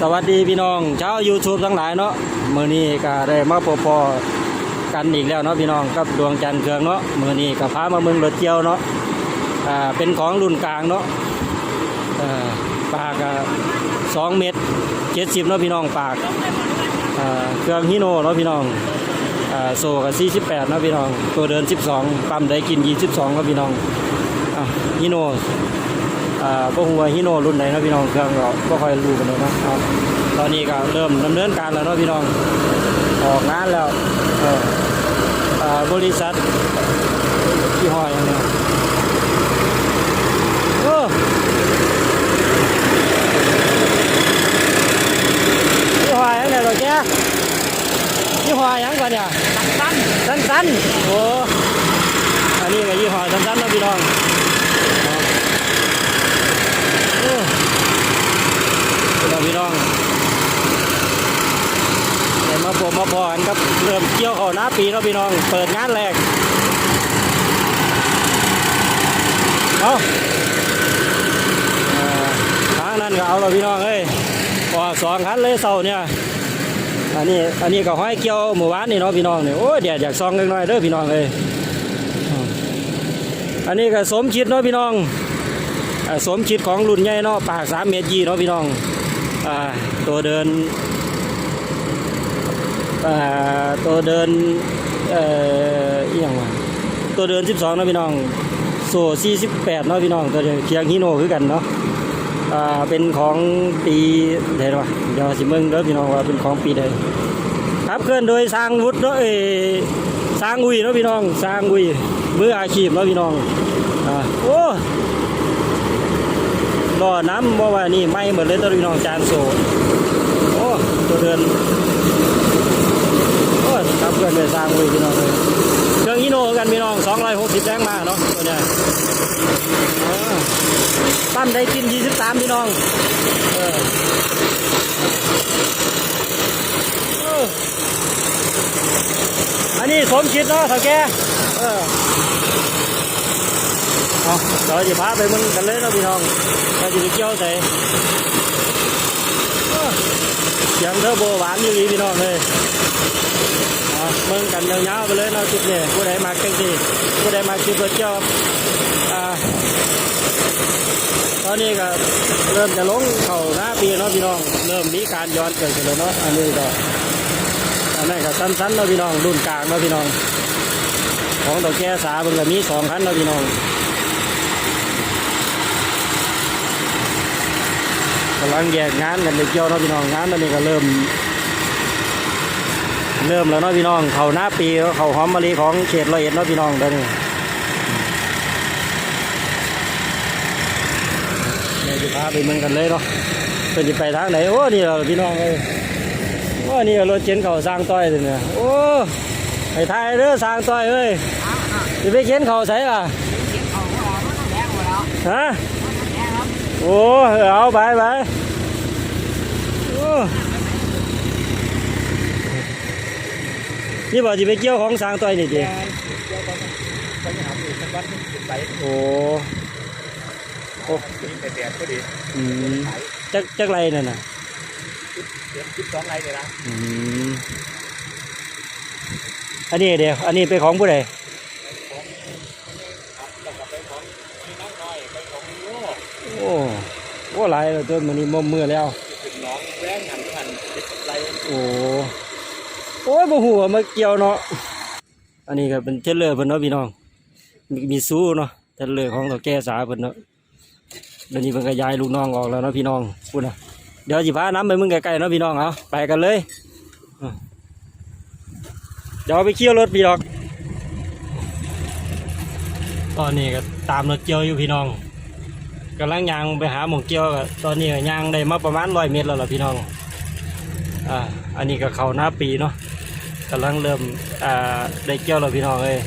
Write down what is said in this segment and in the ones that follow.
สวัสดีพี่น้องชาว YouTube ทั้งหลายเนาะมือนี้ก็ได้มาพบพอกันอีกแล้วเนาะพี่น้องกับดวงจันทร์เครืองเนาะมือนี้ก็พามาเมืองรถเกี่ยวเนาะอ่าเป็นของรุ่นกลางเนาะอ่ปากก็2เมตร70เนาะพี่น้องปากอ่าเครื่องฮิโนเนาะพี่น้องอ่าโซ่ก็48เนาะพี่น้องตัวเดิน12ปั๊มได้กิน22เนาะพี่น้องอะฮิโน อ่าพวกหัวฮิโนรุ่นไหนนะพี่น้องเครื่องก็ก็ค่อยรู้กันเลยนะครับตอนนี้ก็เริ่มดำเนินการแล้วเนาะพี่น้องออกงานแล้วบริษัทที่ห้อยอย่างเนี้ยโอ้ที่ห้อยอย่างเนี้ยตัวแกที่ห้อยอย่างก่อนเนี่ยสั้นสั้นสั้นๆโอ้อันนี้ก็ยี่ห้อสั้นๆเนาะพี่น้อง โอ้พี่น้องพี่น้องเดี๋ยวมาพบมาพ อนครับเริ่มเกี่ยวเขาหน้าปีแล้วพี่น้อง เปิดงานแรกเอาทางนั้นก็เอาแล้วพี่น้องเอ้ยออกสองคันเลยเสาเนี่ยอันนี้อันนี้ก็ห้อยเกี่ยวหมู่บ้านนี่เนาะพี่น้องเนี่ยโอ้ยเดี๋ยวอยากซองเล็กน้อยเด้อพี่น้องเอ้ยอืมอันนี้ก็สมคิดเนาะพี่น้องสมคิดของรุ่นใหญ่เนาะปากสามเมตรยี่เนาะพี่น้องอตัวเดิน ตัวเดินเอ่ออย่างวะตัวเดินสิบสองเนาะพี่น้องโซ่สี่สิบแปดเนาะพี่น้องตัวเดินเคียงฮิโนคือกันเนาะอ่าเป็นของปีใดวะเดี๋ยวสิเมืองเด้อพี่น้องว่าเป็นของปีใดครับเคลื่อนโดยสร้างวุฒิเนาะเอยสร้างอุยเนาะพี่น้องสร้างอุยมืออาชีพเนาะพี่น้องอ่าโอ้รอน้ำบ่ว่านี่ไม่เหมือนเลยตัวพี่น้องจานโซโอ้ตัวเดิน เพื่อนไปสร้างไว้พี่น้องเลยเครื่องฮิโนกันพี่น้อง260แรงมากเนาะตัวเนี้ยอ่าปั้นได้กิน23พี่น้องอันนี้สมคิดเนาะเถ่าแกเออเอาเราจะพาไปมึงกันเลยเนาะพี่น้องเราจะไปเกี่ยวใส่อ้อเสียงเทอร์โบหวานอยู่ดีพี่น้องเลย เอามึงกันยาวๆไปเลยเนาคลิปนี้ผู้ใดมาเก่งดีผู้ใดมาคลิปรถเกี่ยวอ่าตอนนี้ก็เริ่มจะลงเข่าหน้าปีเนาะพี่น้อง เริ่มมีการย้อนเกิดขึ้นแล้วเนาะอันนี้ก็อันนี้ก็สั้นๆเนาะพี่น้องรุ่นกลางเนาะพี่น้อง ของตัวแก่สาเบิ่งก็มีสองคันเนาะพี่น้องกำลังแยกงานกันไปเกี่ยวเนาะพี่น้องงานตอนนี้ก็เริ่ม เริ่มแล้วเนาะพี่น้องเขาหน้าปีแล้วเขาหอมมะลิของเขตร้อยเอ็ดเนาะพี่น้องตอนนี้เดี๋ยวจะพาไปเมืองกันเลยเนาะเป็นจะไปทางไหนโอ้นี่เหราพี่น้องเอ้ยโอ้นี่รถเข็นเขาสร้างต้อยเลยเนี่ยโอ้ไปทายเด้อสร้างต้อยเอ้ยจะไปเข็นเขาใส่ล่ะฮะโอ้เอาไปไปโอ้ นี่บอกจะไปเกี่ยวของสร้างต่อยนี่ดิโอ้โอ้แต่แดดก็ดีอืมจักจักไรนั่นน่ะเดี๋ยวคิดสองไรเลยนะอืมอันนี้เดี๋ยวอันนี้เป็นของผู้ใดครับแล้วก็ไปของพี่น้องน้อยไปของโลกโอ้โอ้หลายแล้วตัวมันนี้มอมมือแล้วถึงน้องแว้งหันหันติดไรโอ้ โอ้ยบ่หัวมาเกี่ยวเนาะอันนี้ก็เป็นเทเลอร์เพิ่นเนาะพี่น้อง มีมีสู้เนาะเทเลอร์ของตัวแก่สาเพิ่นเนาะเดี๋ยวนี้เพิ่นก็ย้ายลูกน้องออกแล้วเนาะพี่น้องพูดนะเดี๋ยวสิพาน้ำไปมึงใกล้ๆเนาะพี่น้องเอาไปกันเลยเดี๋ยวไปเกี่ยวรถพี่ดอกตอนนี้ก็ตามรถเกี่ยวอยู่พี่น้องกำลังยางไปหาหมองเกี่ยวก็ตอนนี้ยางได้มาประมาณร้อยเมตรแล้วล่ะพี่น้องอ่าอันนี้ก็เขาหน้าปีเนาะ กำลังเริ่มอ่าได้เกี่ยวแล้วพี่น้องเอ้ย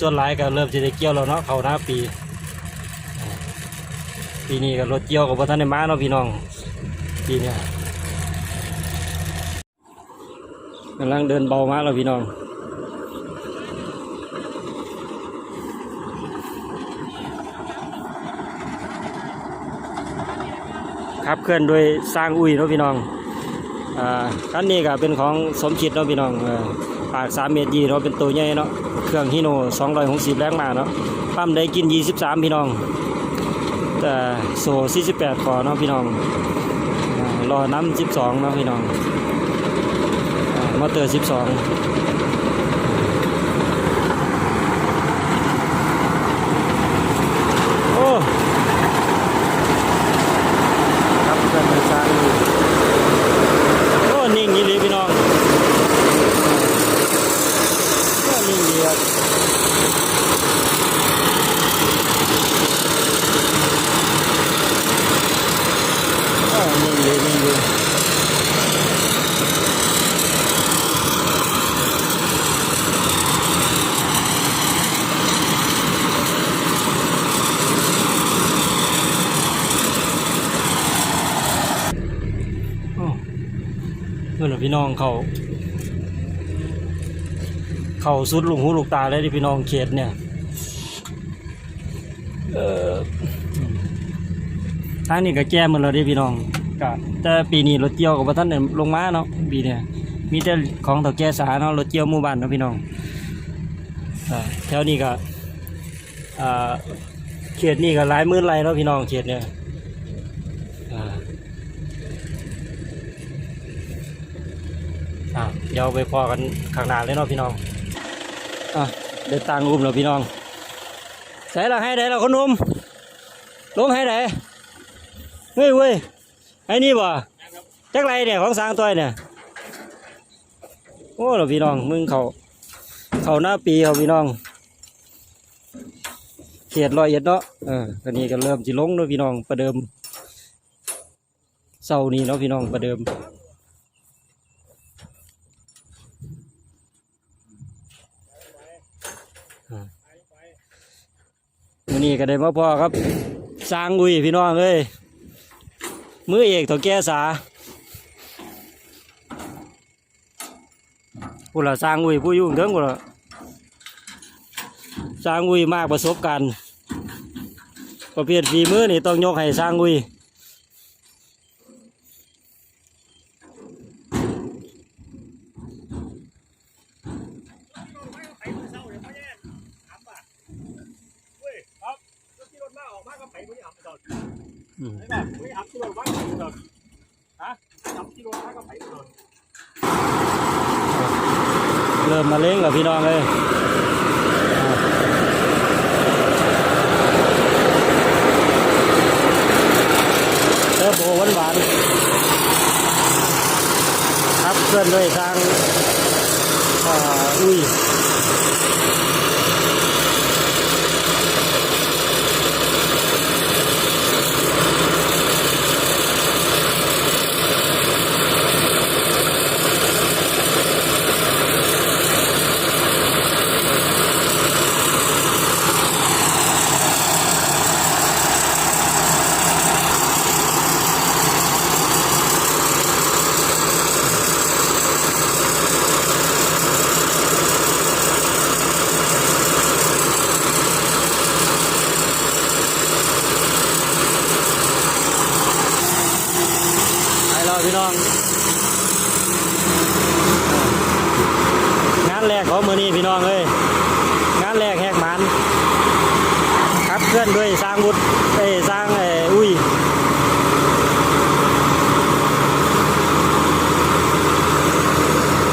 ส่วนหลายก็เริ่มจะได้เกี่ยวแล้วเนาะเขาหน้าปี ปีนี้ก็รถเกี่ยวกับพ่ท่านได้มาเนาะพี่น้องปีนี้กำลังเดินเบามาแล้วพี่น้องขับเคลื่อนโดยสร้างอุ้ยเนาะพี่น้อง อ่าคันนี้ก็เป็นของสมคิดเนาะพี่น้องปากสามเมตรยีเนาะเป็นตัวใหญ่เนาะเครื่องฮิโน่สองร้อยหกสิบแรงมาเนาะปั๊มได้กินยี่สิบสามพี่น้อง แต่โซ่สี่สิบแปดคอเนาะพี่น้องรอน้ำสิบสองเนาะพี่น้องอ่ามอเตอร์สิบสอง โอ้ครับเพื่อนไปสร้างอยู่โอ้นิ่งยี่ลีพี่น้องโอ้นิ่งดีครับโอ้นิ่งดีนิ่งดีโอ้เพื่ อนพี่น้องเขาเขาสุดลูกหูลูกตาเลยที่พี่น้องเขตเนี่ยเออทางนี้ก็แก้หมดแล้วเดิพี่น้องกะแต่ปีนี้รถเกี่ยวกับท่านเนี่ยลงมาเนาะปีเนี่ยมีแต่ของเต่าแก่สาเนาะรถเกี่ยวหมู่บ้านเนาะพี่น้องอ่าแถวนี้ก็อ่าเขตนี้ก็หลายหมื่นไรเนาะพี่น้องเขตเนี่ยอ่าอ่า เดี๋ยวไปพอกันข้างหน้าเลยเนาะพี่น้องอะเดินตังอุ้มแล้วพี่น้องใส่ละให้ได้ละคนหนุ่มลงให้ได้เฮ้ยเว้ยไอ้นี่บ่จักไรเนี่ยของสางตัวเนี่ยโอ้เราพี่น้องมึงเขาเขาหน้าปีเขาพี่น้องเขียดรอยเอ็ดเนาะเออตอนนี้ก็เริ่มจิลงเนาะพี่น้องประเดิมเสาร์นี้เนาะพี่น้องประเดิม นี้ก็ได้มาพอครับสร้างอุ้ยพี่น้องเอ้ยมือเอกถ่าแก่สาผู้ละสร้างอุ้ยผู้ยุ่งเถิงผู้ละสร้างอุ้ยมากประสบการณ์ประเภทฝีมือนี่ต้องยกให้สร้างอุ้ย ไปมือเศร้าเดี๋ยวพ่อแย่ถามว่าเว้ยครับรถที่รถมาออกมาก็ไปไม่ได้อับตลอด อืมใช่ป่ะไม่อับที่รถมาก็ไปตลอดฮะอับที่รถมาก็ไปตลอด เริ่มมาเล้งแล้วพี่น้องเลยเออโบหวานหวานๆครับเคลื่อนด้วยทางอ่าอุ้ย ไปแล้วพี่น้อง งานแรกของมือนี้พี่น้องเอ้ยงานแรกแหกหมันครับเคลื่ อ้ยสร้างวุฒเอ้ยสร้างเอ้อุ้ย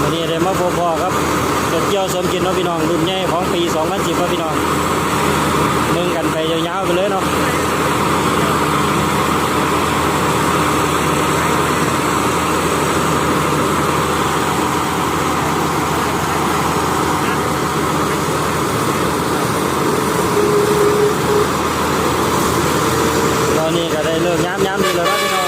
วันนี้ได้มาพบพอครับรถเกี่ยวสมกินเนาะพี่น้องรุ่นใหญ่ของปี 2010เนาะพี่น้องเมืองกันไปยาวๆไปเลยเนาะ นนี้ก็ได้เลิกย้ำย้ำดีแล้วนะพี่น้อง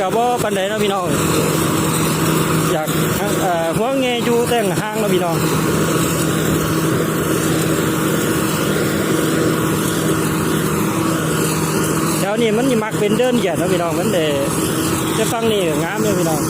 กับว่าปันไดนะพี่น้องอยากหัวเงยอยู่แต่งห้างนะพี่น้องแถวนี้มันมักเป็นเดินเหยียดนะพี่น้องมันเดจะฟังนี่งามเลยพี่น้อง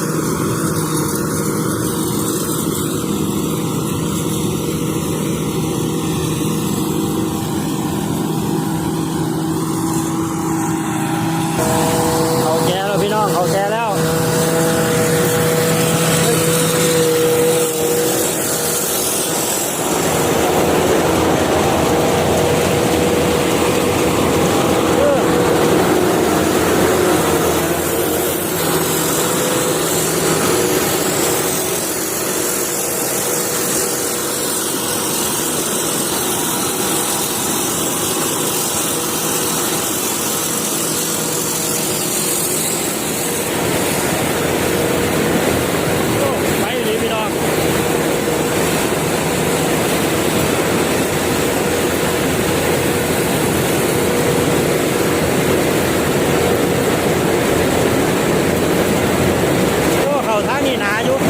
哪有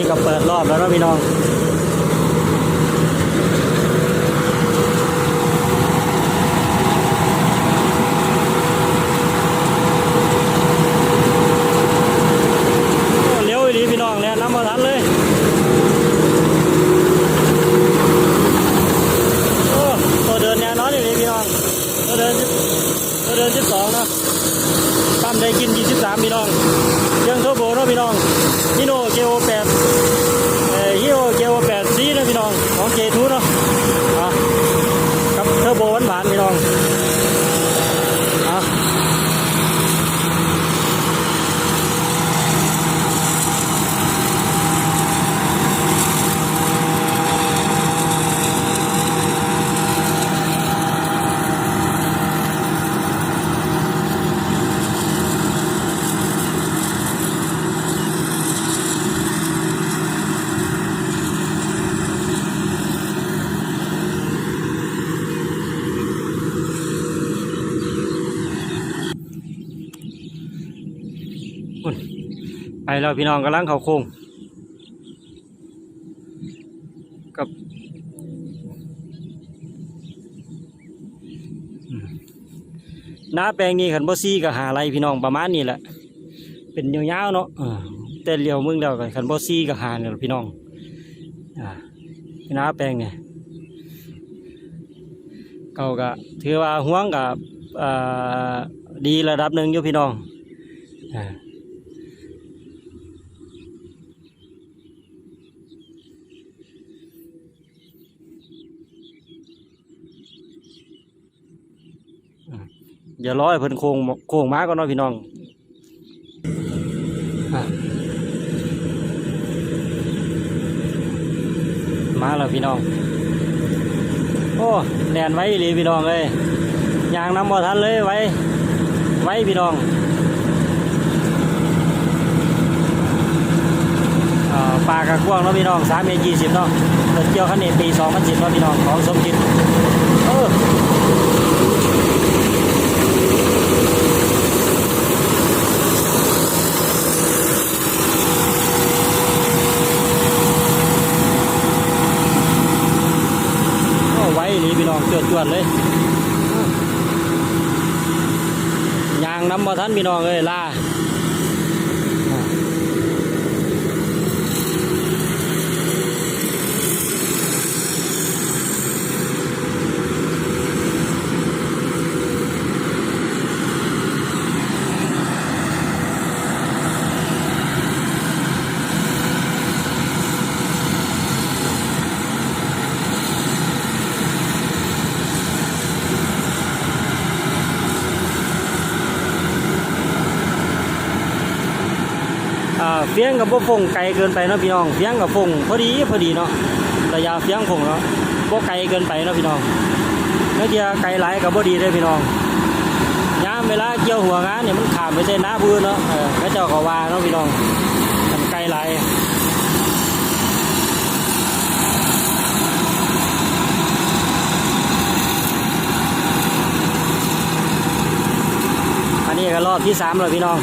นี้ก็เปิดรอบแล้วนะพี่น้อง แล้วพี่น้องกำลังเขาโค้งกับหน้าแปลงนี้ขันบ่ซี่ก็หาไรพี่น้องประมาณนี้แหละ เป็นยาวๆเนาะแต่เลี้ยวมึงเดียวกันขันบ่ซี่ก็หาเนี่ยพี่น้องหน้าแปลงเนี่ยเก่าก็ถือว่าห่วงกับดีระดับหนึ่งอยู่พี่น้อง อ่าอย่ารอให้เพิ่นโค้งโค้งมาก่อนเนาะพี่น้องอะมาแล้วพี่น้อง โอ้แดนไว้เลยพี่น้องเลยยางน้ำบ่ทันเลยไว้ ไว้พี่น้องอ่าปลากระกวางเนาะพี่น้องสามเมตรยี่สิบเนาะรถเกี่ยวคันนี้ปีสองพันสิบเนาะพี่น้องของสมจิตเออ โอ้ไว้นี่พี่น้อง จวดจวดๆเลยยางน้ำมาทันพี่น้องเลยล่า กับพวกฟงไกลเกินไปเนาะพี่น้องเฟียงกับฟงพอดีพอดีเนาะระยะเฟียงฟงเนาะพวกไกลเกินไปเนาะพี่น้องเมื่อกี้ไกลหลายกับพอดีเลยพี่น้องยามเวลาเกี่ยวหัวงานเนี่ยมันขามไปใช่น้าพื้นเนาะเออพระเจ้าก็ว่าเนาะพี่น้องมันไกลหลายอันนี้ก็รอบที่สามแล้วพี่น้อง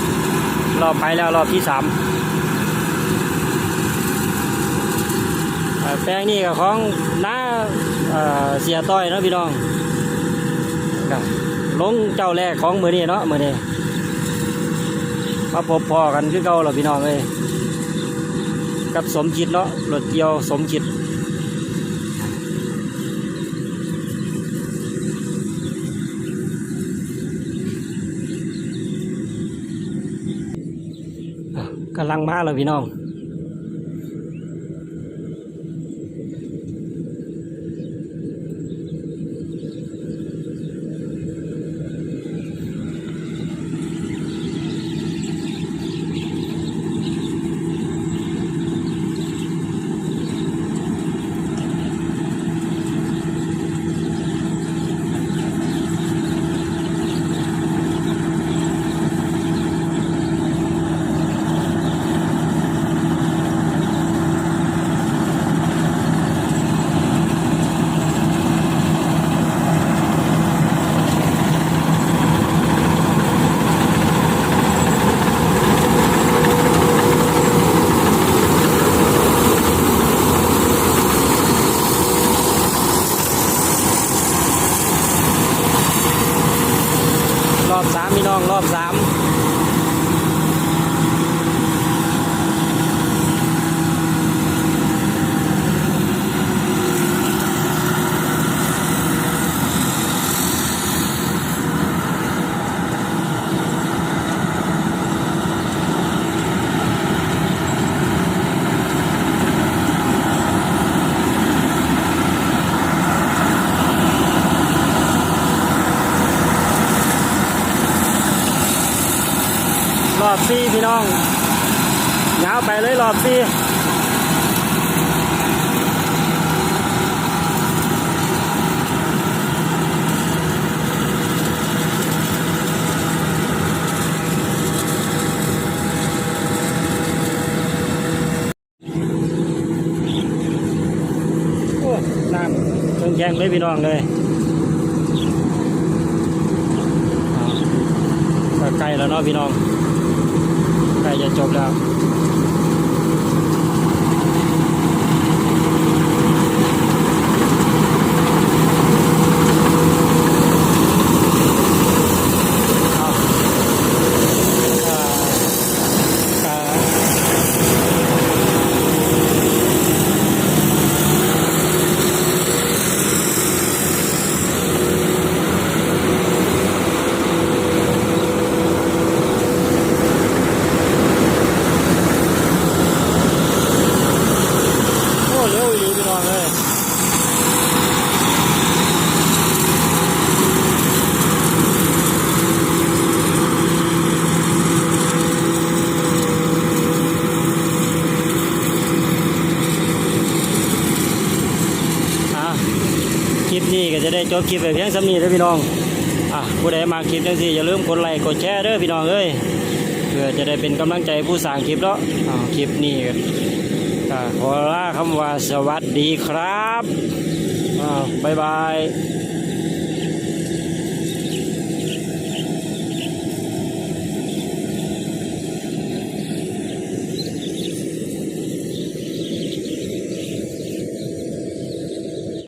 รอบไปแล้วรอบที่สามเอ่อ แปลงนี่กับของน้าเสียต้อยเนาะพี่น้องลงเจ้าแรกของมือนี้เนาะมือนี้มาพบพอกันคือเก่าแล้วพี่น้องเลยกับสมจิตเนาะรถเกี่ยวสมจิตกำลังมาแล้วพี่น้อง น้องยาวไปเลยรอบสี่โอ้น้ำเครื่องแข็งเลยพี่น้องเลยอ่าก็ใกล้แล้วเนาะพี่น้อง จะจบแล้ว ลิปนี้ก็ จบคลิปไปเพียงสำนีเด้อพี่น้องอะผู้ใดมาคลิปจังสิอย่าลืมกดไลค์กดแชร์เด้อพี่น้องเอ้ยเพื่อจะได้เป็นกำลังใจผู้สร้างคลิปเนาะอ่าคลิปนี้ก็ก็ขอลาคำว่าสวัสดีครับอ่าบ๊ายบาย